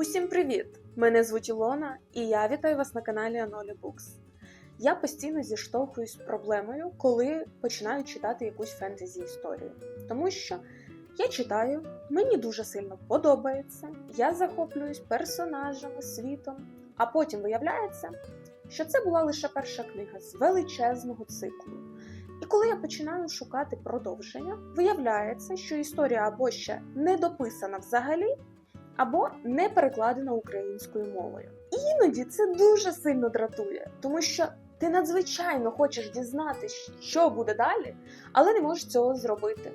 Усім привіт! Мене звуть Ілона, і я вітаю вас на каналі Анолі Букс. Я постійно зіштовхуюсь з проблемою, коли починаю читати якусь фентезі історію. Тому що я читаю, мені дуже сильно подобається, я захоплююсь персонажами, світом, а потім виявляється, що це була лише перша книга з величезного циклу. І коли я починаю шукати продовження, виявляється, що історія або ще не дописана взагалі, або не перекладена українською мовою. І іноді це дуже сильно дратує, тому що ти надзвичайно хочеш дізнатися, що буде далі, але не можеш цього зробити.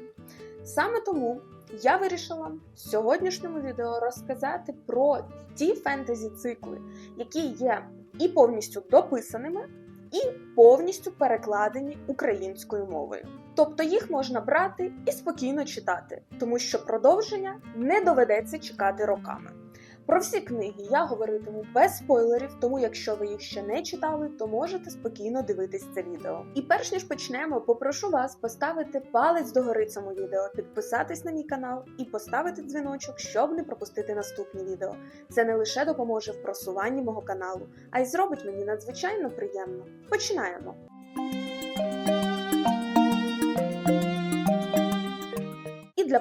Саме тому я вирішила в сьогоднішньому відео розказати про ті фентезі цикли, які є і повністю дописаними, і повністю перекладені українською мовою. Тобто їх можна брати і спокійно читати, тому що продовження не доведеться чекати роками. Про всі книги я говоритиму без спойлерів, тому якщо ви їх ще не читали, то можете спокійно дивитись це відео. І перш ніж почнемо, попрошу вас поставити палець догори цьому відео, підписатись на мій канал і поставити дзвіночок, щоб не пропустити наступні відео. Це не лише допоможе в просуванні мого каналу, а й зробить мені надзвичайно приємно. Починаємо!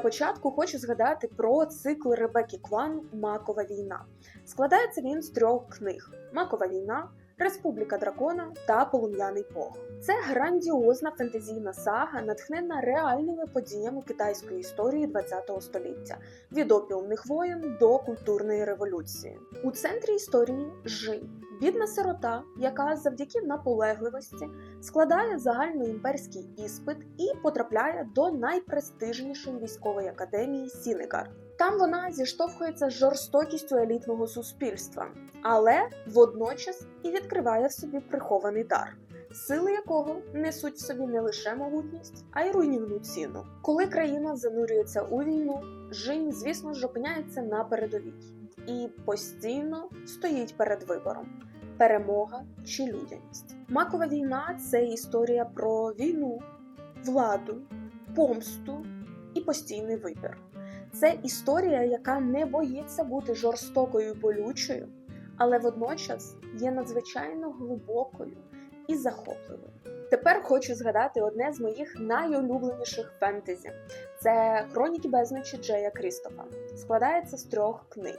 Початку хочу згадати про цикл Ребекки Кван Макова війна. Складається він з трьох книг: Макова війна, Республіка Дракона та Полум'яний Бог. Це грандіозна фентезійна сага, натхнена реальними подіями китайської історії ХХ століття від опіумних воєн до культурної революції. У центрі історії Жінь. Бідна сирота, яка завдяки наполегливості складає загальноімперський іспит і потрапляє до найпрестижнішої військової академії Сінегард. Там вона зіштовхується з жорстокістю елітного суспільства, але водночас і відкриває в собі прихований дар, сили якого несуть в собі не лише могутність, а й руйнівну ціну. Коли країна занурюється у війну, Жінь, звісно ж, опиняється на передовій і постійно стоїть перед вибором. Перемога чи людяність. Макова війна це історія про війну, владу, помсту і постійний вибір. Це історія, яка не боїться бути жорстокою і болючою, але водночас є надзвичайно глибокою і захопливою. Тепер хочу згадати одне з моїх найулюбленіших фентезі: це Хроніки безночі Джея Крістофа. Складається з трьох книг: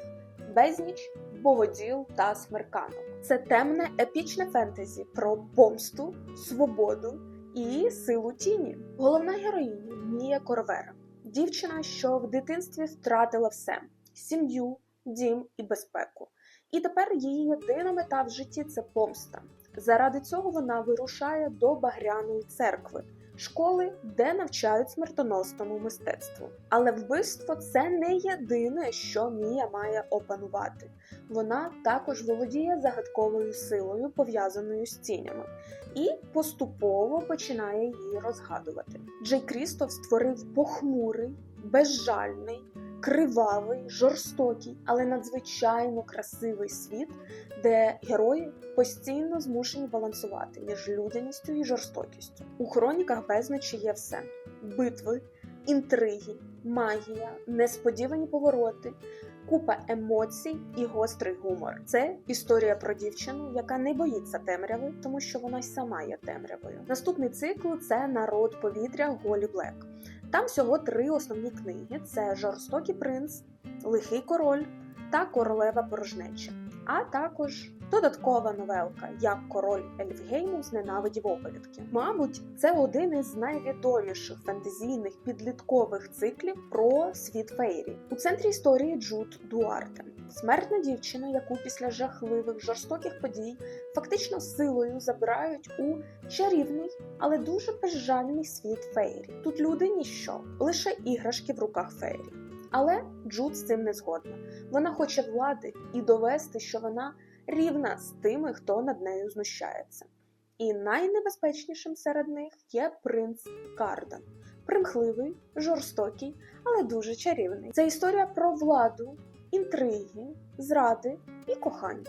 Безніч, Богоділ та Смерканок. Це темне епічне фентезі про помсту, свободу і силу тіні. Головна героїня Мія Корвера. Дівчина, що в дитинстві втратила все: сім'ю, дім і безпеку. І тепер її єдина мета в житті це помста. Заради цього вона вирушає до Багряної церкви, школи, де навчають смертоносному мистецтву. Але вбивство це не єдине, що Мія має опанувати. Вона також володіє загадковою силою, пов'язаною з тінями, і поступово починає її розгадувати. Джей Крістоф створив похмурий, безжальний, кривавий, жорстокий, але надзвичайно красивий світ, де герої постійно змушені балансувати між людяністю і жорстокістю. У хроніках безночі є все: битви, інтриги, магія, несподівані повороти. Купа емоцій і гострий гумор. Це історія про дівчину, яка не боїться темряви, тому що вона й сама є темрявою. Наступний цикл це народ повітря Голі Блек. Там всього три основні книги: це Жорстокий принц, Лихий король та Королева порожнеча. А також додаткова новелка, як король Ельфгейму зненавидів оповідки. Мабуть, це один із найвідоміших фентезійних підліткових циклів про світ фейрі. У центрі історії Джуд Дуарте, смертна дівчина, яку після жахливих жорстоких подій фактично силою забирають у чарівний, але дуже безжальний світ фейрі. Тут люди ніщо, лише іграшки в руках фейрі. Але Джуд з цим не згодна. Вона хоче влади і довести, що вона рівна з тими, хто над нею знущається. І найнебезпечнішим серед них є принц Кардан. Примхливий, жорстокий, але дуже чарівний. Це історія про владу, інтриги, зради і кохання.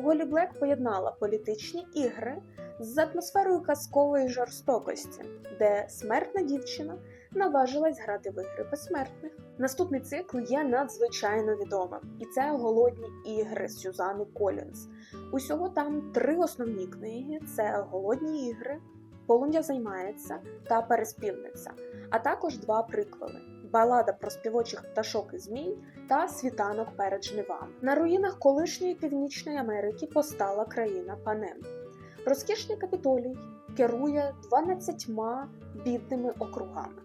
Голі Блек поєднала політичні ігри з атмосферою казкової жорстокості, де смертна дівчина наважилась грати в ігри безсмертних. Наступний цикл є надзвичайно відомим, і це голодні ігри Сюзани Колінз. Усього там три основні книги: це Голодні ігри, Полум'я займається та Переспівниця, а також два приквели: Балада про співочих пташок і змій та Світанок перед жнивами. На руїнах колишньої Північної Америки постала країна Панем. Розкішний капітолій керує 12 бідними округами.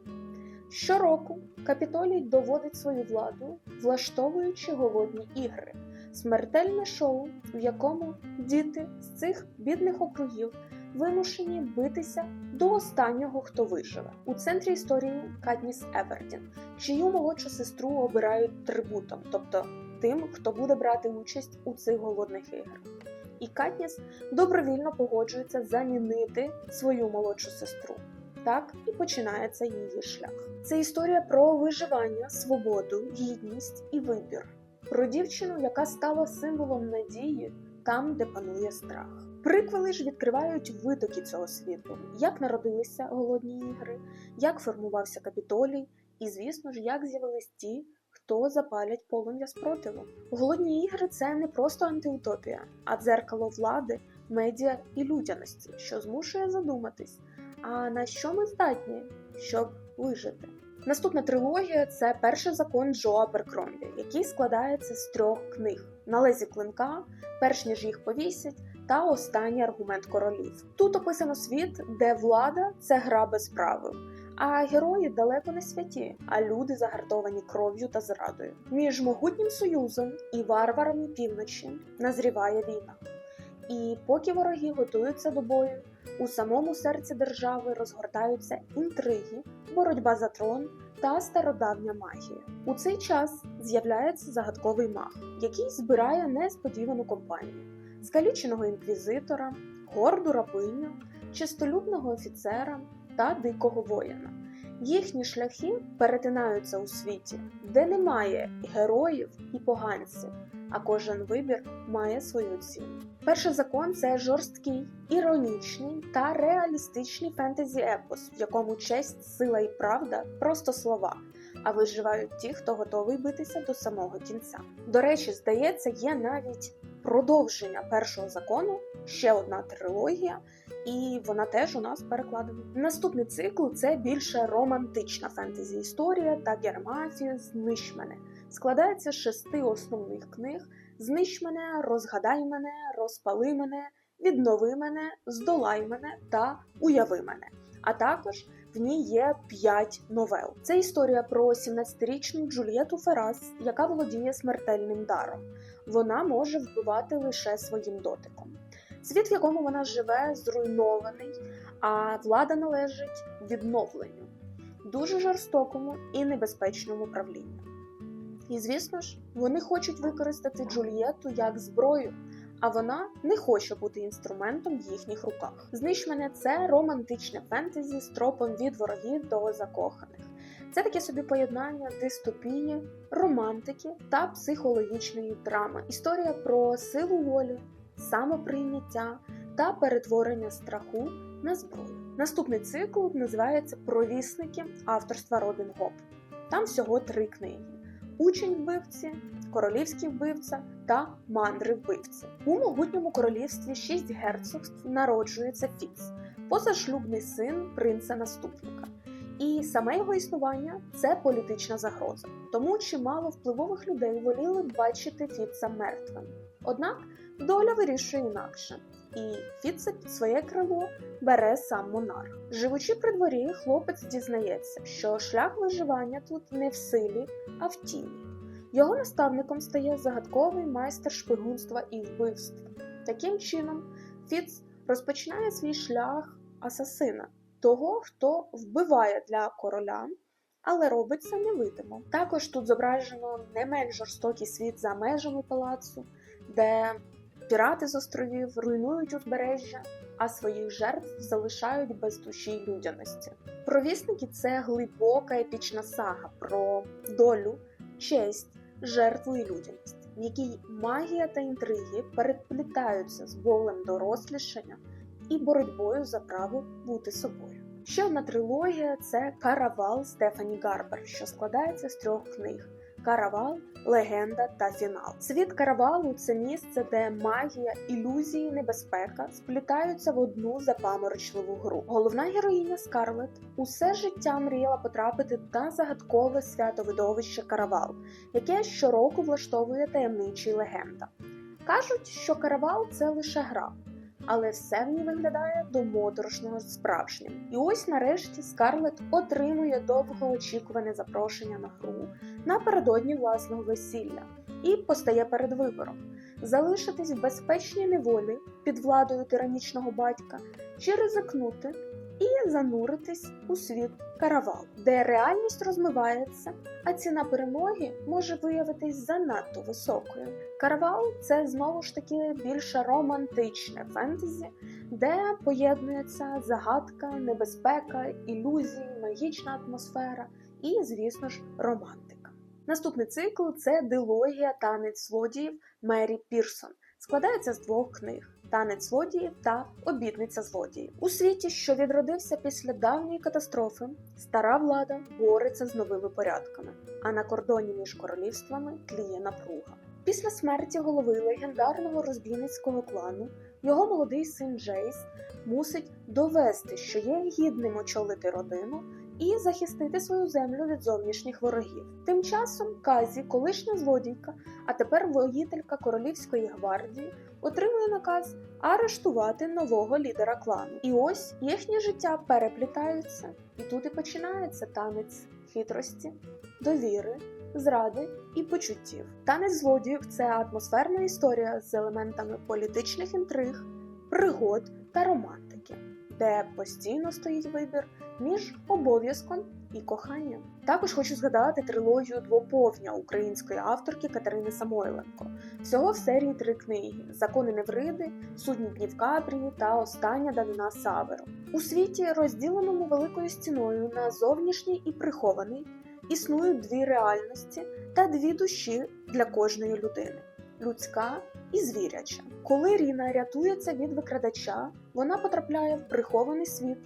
Щороку капітолій доводить свою владу, влаштовуючи голодні ігри, смертельне шоу, в якому діти з цих бідних округів вимушені битися до останнього, хто виживе. У центрі історії Катніс Евердін, чию молодшу сестру обирають трибутом, тобто тим, хто буде брати участь у цих голодних іграх. І Катніс добровільно погоджується замінити свою молодшу сестру. Так і починається її шлях. Це історія про виживання, свободу, гідність і вибір, про дівчину, яка стала символом надії там, де панує страх. Приквели ж відкривають витоки цього світу, як народилися голодні ігри, як формувався капітолій, і, звісно ж, як з'явились ті, хто запалять полум'я спротиву. Голодні ігри це не просто антиутопія, а дзеркало влади, медіа і людяності, що змушує задуматись. А на що ми здатні, щоб вижити? Наступна трилогія це перший закон Джоа Беркромбі, який складається з трьох книг: на лезі клинка, перш ніж їх повісять, та останній аргумент королів. Тут описано світ, де влада це гра без правил. А герої далеко не святі, а люди загартовані кров'ю та зрадою. Між могутнім союзом і варварами півночі назріває війна. І поки вороги готуються до бою, у самому серці держави розгортаються інтриги, боротьба за трон та стародавня магія. У цей час з'являється загадковий маг, який збирає несподівану компанію: скаліченого інквізитора, горду рабиню, чистолюбного офіцера та дикого воїна. Їхні шляхи перетинаються у світі, де немає героїв і поганців, а кожен вибір має свою ціну. Перший закон це жорсткий, іронічний та реалістичний фентезі-епос, в якому честь, сила і правда просто слова. А виживають ті, хто готовий битися до самого кінця. До речі, здається, є навіть продовження першого закону, ще одна трилогія, і вона теж у нас перекладена. Наступний цикл це більше романтична фентезі-історія та гермафія «Знищ мене». Складається з шести основних книг: Знищ мене, розгадай мене, розпали мене, віднови мене, здолай мене та уяви мене. А також в ній є п'ять новел. Це історія про 17-річну Джульєту Ферас, яка володіє смертельним даром. Вона може вбивати лише своїм дотиком. Світ, в якому вона живе, зруйнований, а влада належить відновленню, дуже жорстокому і небезпечному правлінню. І, звісно ж, вони хочуть використати Джульєту як зброю, а вона не хоче бути інструментом в їхніх руках. Знищ мене це романтичне фентезі з тропом від ворогів до закоханих. Це таке собі поєднання дистопії, романтики та психологічної драми. Історія про силу волі, самоприйняття та перетворення страху на зброю. Наступний цикл називається Провісники авторства Робін Гоп. Там всього три книги: Учень вбивці, Королівський вбивця та мандри вбивці. У могутньому королівстві шість герцогств народжується Фіц, позашлюбний син принца-наступника. І саме його існування це політична загроза. Тому чимало впливових людей воліли бачити Фіца мертвим. Однак доля вирішує інакше, і Фіца під своє крило бере сам монарх. Живучи при дворі, хлопець дізнається, що шлях виживання тут не в силі, а в тіні. Його наставником стає загадковий майстер шпигунства і вбивств. Таким чином, Фіц розпочинає свій шлях асасина, того, хто вбиває для короля, але робить це невидимо. Також тут зображено не менш жорстокий світ за межами палацу, де пірати з островів руйнують узбережжя, а своїх жертв залишають без душі людяності. Провісники це глибока епічна сага про долю, честь жертву і людяність, в якій магія та інтриги переплітаються з болем дорослішання і боротьбою за право бути собою. Ще одна трилогія це Каравал Стефані Гарбер, що складається з трьох книг. Каравал, легенда та фінал. Світ каравалу це місце, де магія, ілюзії, небезпека сплітаються в одну запаморочливу гру. Головна героїня Скарлет усе життя мріяла потрапити на загадкове святовидовище каравал, яке щороку влаштовує таємничий легенда. Кажуть, що каравал це лише гра. Але все в ній виглядає до моторошного справжнім. І ось нарешті Скарлет отримує довгоочікуване запрошення на гру напередодні власного весілля і постає перед вибором: залишитись в безпечній неволі під владою тиранічного батька, чи ризикнути і зануритись у світ каравал, де реальність розмивається, а ціна перемоги може виявитись занадто високою. Каравал це знову ж таки більше романтичне фентезі, де поєднується загадка, небезпека, ілюзії, магічна атмосфера і, звісно ж, романтика. Наступний цикл це дилогія танець злодіїв Мері Пірсон. Складається з двох книг: Танець злодіїв та Обітниця злодіїв. У світі, що відродився після давньої катастрофи, стара влада бореться з новими порядками, а на кордоні між королівствами тліє напруга. Після смерті голови легендарного розбійницького клану його молодий син Джейс мусить довести, що є гідним очолити родину і захистити свою землю від зовнішніх ворогів. Тим часом Казі, колишня злодійка, а тепер воїтелька королівської гвардії, отримує наказ арештувати нового лідера клану. І ось їхнє життя переплітаються, і тут і починається танець хитрості, довіри. Зради і почуттів. Танець злодіїв це атмосферна історія з елементами політичних інтриг, пригод та романтики, де постійно стоїть вибір між обов'язком і коханням. Також хочу згадати трилогію двоповня української авторки Катерини Самойленко. Всього в серії три книги: Закони Невриди, Судні днів Капрії та Остання давнина Саверу. У світі, розділеному великою стіною на зовнішній і прихований, існують дві реальності та дві душі для кожної людини людська і звіряча. Коли Ріна рятується від викрадача, вона потрапляє в прихований світ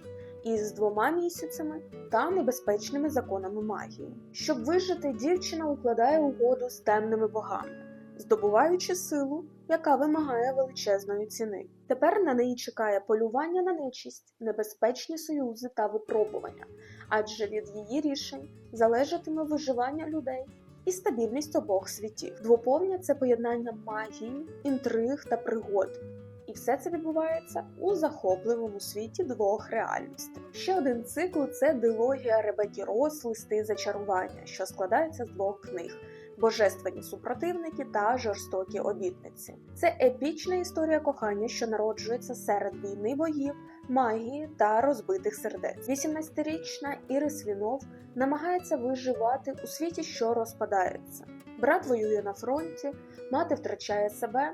із двома місяцями та небезпечними законами магії. Щоб вижити, дівчина укладає угоду з темними богами, здобуваючи силу, яка вимагає величезної ціни. Тепер на неї чекає полювання на нечість, небезпечні союзи та випробування, адже від її рішень залежатиме виживання людей і стабільність обох світів. Двоповня це поєднання магії, інтриг та пригод. І все це відбувається у захопливому світі двох реальностей. Ще один цикл це дилогія Ребекі Рос Листи зачарування, що складається з двох книг. Божественні супротивники та жорстокі обітниці. Це епічна історія кохання, що народжується серед війни богів, магії та розбитих сердець. 18-річна Ірис Вінов намагається виживати у світі, що розпадається. Брат воює на фронті, мати втрачає себе.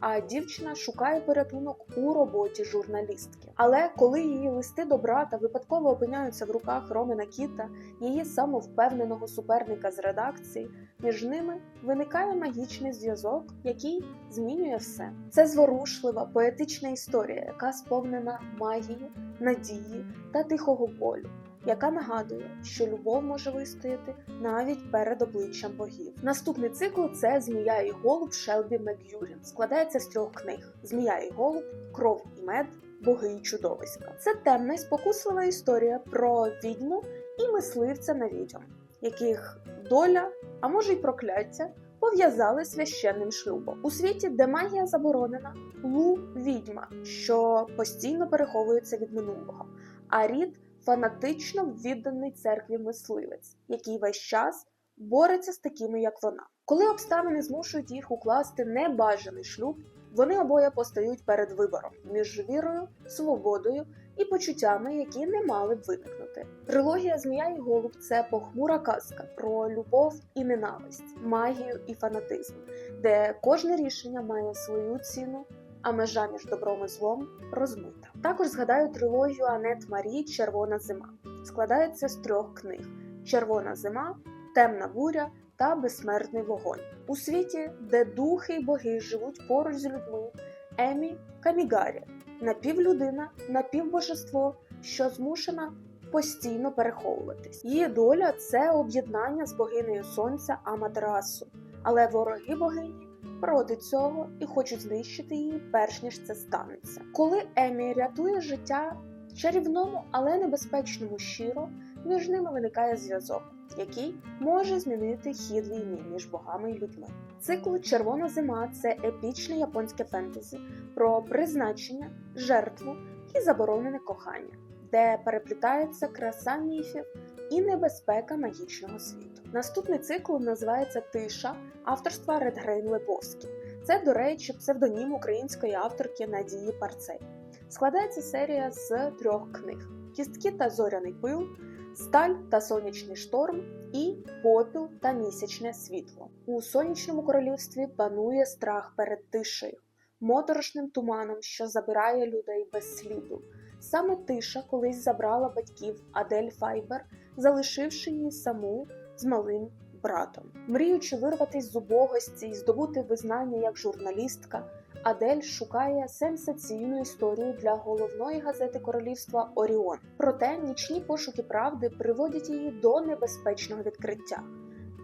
А дівчина шукає порятунок у роботі журналістки. Але коли її листи до брата випадково опиняються в руках Ромена Кіта, її самовпевненого суперника з редакції, між ними виникає магічний зв'язок, який змінює все. Це зворушлива поетична історія, яка сповнена магії, надії та тихого болю яка нагадує, що любов може вистояти навіть перед обличчям богів. Наступний цикл це Змія і голуб Шелбі Мед'юрін. Складається з трьох книг: Змія і голуб, кров і мед. Боги і чудовиська. Це темна і спокуслива історія про відьму і мисливця на відьом, яких доля, а може й прокляття, пов'язали священним шлюбом. У світі, де магія заборонена, лу відьма, що постійно переховується від минулого, а рід фанатично відданий церкві мисливець, який весь час бореться з такими, як вона. Коли обставини змушують їх укласти небажаний шлюб, вони обоє постають перед вибором між вірою, свободою і почуттями, які не мали б виникнути. Трилогія Змія і Голуб це похмура казка про любов і ненависть, магію і фанатизм, де кожне рішення має свою ціну а межа між добром і злом розмита. Також згадаю трилогію Анет Марі Червона зима. Складається з трьох книг: Червона зима, Темна буря та Безсмертний вогонь. У світі, де духи й боги живуть поруч з людьми, Емі Камігарі, напівлюдина, напівбожество, що змушена постійно переховуватись. Її доля це об'єднання з богинею сонця Аматерасу, але вороги богині проти цього і хочуть знищити її, перш ніж це станеться. Коли Емі рятує життя чарівному, але небезпечному щиро, між ними виникає зв'язок, який може змінити хід війни між богами і людьми. Цикл Червона зима це епічне японське фентезі про призначення, жертву і заборонене кохання, де переплітається краса міфів і небезпека магічного світу. Наступний цикл називається Тиша авторства Редгрейн Лебовські. Це, до речі, псевдонім української авторки Надії Парцей. Складається серія з трьох книг: Кістки та зоряний пил, Сталь та сонячний шторм і Попіл та місячне світло. У сонячному королівстві панує страх перед тишею, моторошним туманом, що забирає людей без сліду. Саме тиша колись забрала батьків Адель Файбер, залишивши її саму з малим братом. Мріючи вирватися з убогості і здобути визнання як журналістка, Адель шукає сенсаційну історію для головної газети королівства Оріон. Проте нічні пошуки правди приводять її до небезпечного відкриття.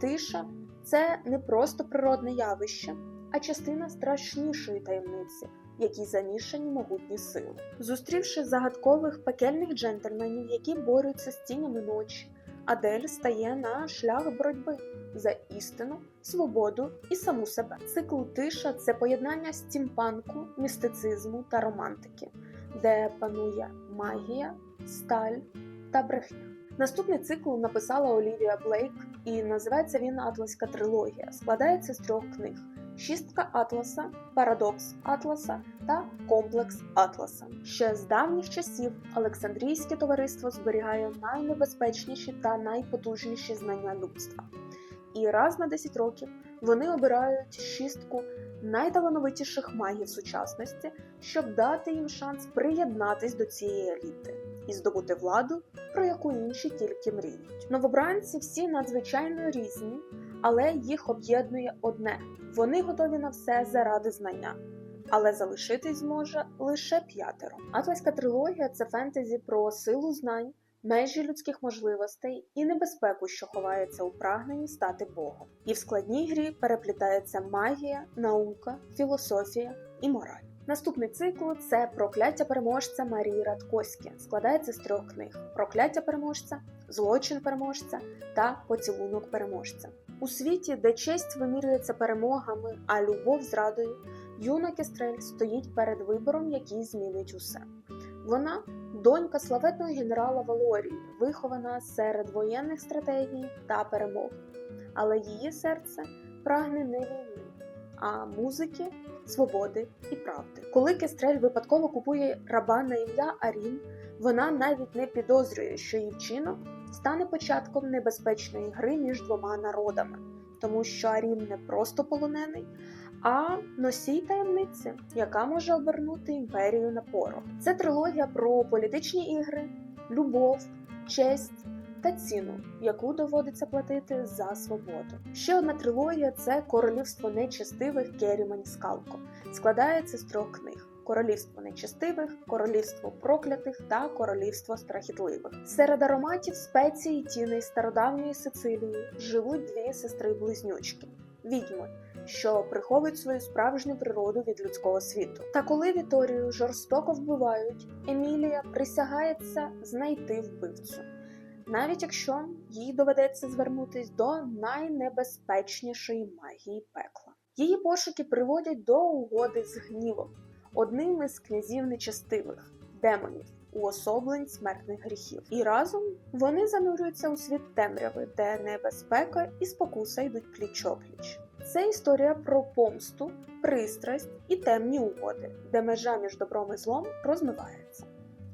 Тиша це не просто природне явище, а частина страшнішої таємниці, якій замішані могутні сили. Зустрівши загадкових пекельних джентльменів, які борються з тінями ночі, Адель стає на шлях боротьби за істину, свободу і саму себе. Цикл тиша це поєднання стімпанку, містицизму та романтики, де панує магія, сталь та брехня. Наступний цикл написала Олівія Блейк, і називається він Атласька трилогія. Складається з трьох книг: Шістка Атласа, Парадокс Атласа та Комплекс Атласа. Ще з давніх часів Олександрійське товариство зберігає найнебезпечніші та найпотужніші знання людства. І раз на 10 років вони обирають шістку найталановитіших магів сучасності, щоб дати їм шанс приєднатись до цієї еліти і здобути владу, про яку інші тільки мріють. Новобранці всі надзвичайно різні, але їх об'єднує одне: вони готові на все заради знання. Але залишитись зможе лише п'ятеро. Атласька трилогія це фентезі про силу знань, межі людських можливостей і небезпеку, що ховається у прагненні стати Богом. І в складній грі переплітається магія, наука, філософія і мораль. Наступний цикл це прокляття переможця Марії Радкоськи. Складається з трьох книг: Прокляття переможця, злочин переможця та поцілунок переможця. У світі, де честь вимірюється перемогами, а любов зрадою, юна Кестрель стоїть перед вибором, який змінить усе. Вона донька славетного генерала Валорії, вихована серед воєнних стратегій та перемог. Але її серце прагне не війни, а музики, свободи і правди. Коли Кестрель випадково купує раба на ім'я Арін, вона навіть не підозрює, що її вчинок стане початком небезпечної гри між двома народами, тому що Арін не просто полонений, а носій таємниці, яка може обернути імперію на порох. Це трилогія про політичні ігри, любов, честь та ціну, яку доводиться платити за свободу. Ще одна трилогія це королівство нечестивих Керімані Скалко. Складається з трьох книг. Королівство нечестивих, королівство проклятих та королівство страхітливих. Серед ароматів спецій і тіней стародавньої Сицилії живуть дві сестри-близнючки відьми, що приховують свою справжню природу від людського світу. Та коли Віторію жорстоко вбивають, Емілія присягається знайти вбивцю, навіть якщо їй доведеться звернутись до найнебезпечнішої магії пекла. Її пошуки приводять до угоди з гнівом, одним із князів нечестивих демонів. Уособлень смертних гріхів, і разом вони занурюються у світ темряви, де небезпека і спокуса йдуть пліч-опліч. Це історія про помсту, пристрасть і темні угоди, де межа між добром і злом розмивається.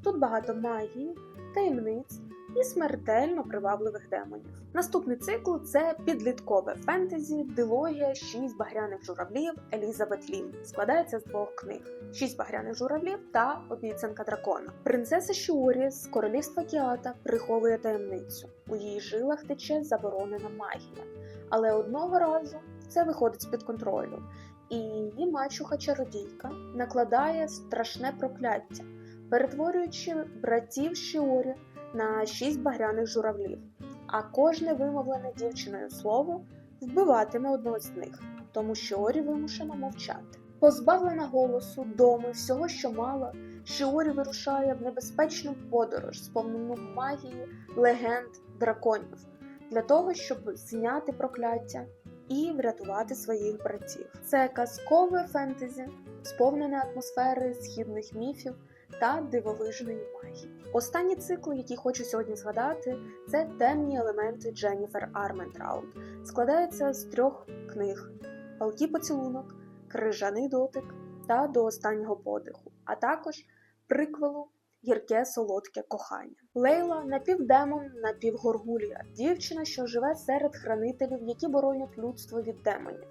Тут багато магії, таємниць і смертельно привабливих демонів. Наступний цикл це підліткове фентезі, дилогія, шість багряних журавлів Елізабет Лін. Складається з двох книг: шість багряних журавлів та обіцянка дракона. Принцеса Шіорі з королівства Кіата приховує таємницю. У її жилах тече заборонена магія. Але одного разу це виходить з під контролю, і її мачуха чародійка накладає страшне прокляття, перетворюючи братів Шіорі на шість багряних журавлів, а кожне вимовлене дівчиною слово вбиватиме одного з них, тому Шіорі вимушено мовчати. Позбавлена голосу, дому, всього, що мала, Шіорі вирушає в небезпечну подорож, сповнену магії, легенд, драконів, для того, щоб зняти прокляття і врятувати своїх братів. Це казкове фентезі, сповнене атмосфери східних міфів та дивовижної магії. Останні цикли, які хочу сьогодні згадати, це темні елементи Дженніфер Арментраут. Складається з трьох книг: Палкий поцілунок, Крижаний дотик та До останнього подиху, а також приквелу Гірке солодке кохання. Лейла напівдемон, напівгоргулія, дівчина, що живе серед хранителів, які боронять людство від демонів.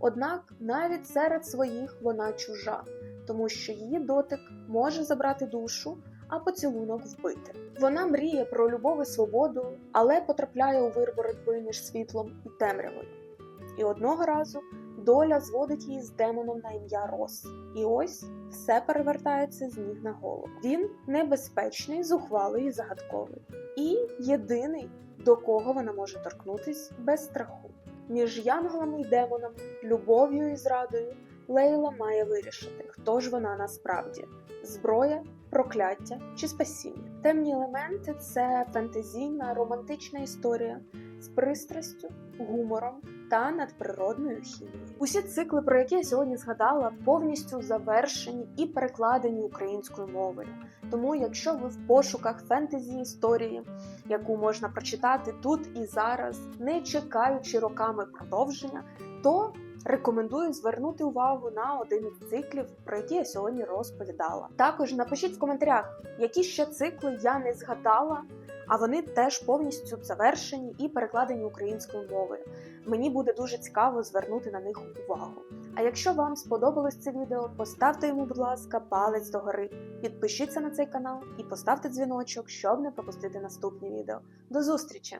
Однак навіть серед своїх вона чужа, тому що її дотик може забрати душу, а поцілунок вбити. Вона мріє про любов і свободу, але потрапляє у вир боротьби між світлом і темрявою. І одного разу доля зводить її з демоном на ім'я Рос. І ось все перевертається з ніг на голову. Він небезпечний, зухвалий і загадковий. І єдиний, до кого вона може торкнутись без страху. Між янголами й демонами, любов'ю і зрадою Лейла має вирішити, хто ж вона насправді зброя, прокляття чи спасіння. Темні елементи це фентезійна романтична історія з пристрастю, гумором та надприродною хімією. Усі цикли, про які я сьогодні згадала, повністю завершені і перекладені українською мовою. Тому, якщо ви в пошуках фентезі історії, яку можна прочитати тут і зараз, не чекаючи роками продовження, то Рекомендую звернути увагу на один із циклів, про які я сьогодні розповідала. Також напишіть в коментарях, які ще цикли я не згадала, а вони теж повністю завершені і перекладені українською мовою. Мені буде дуже цікаво звернути на них увагу. А якщо вам сподобалось це відео, поставте йому, будь ласка, палець догори, підпишіться на цей канал і поставте дзвіночок, щоб не пропустити наступні відео. До зустрічі!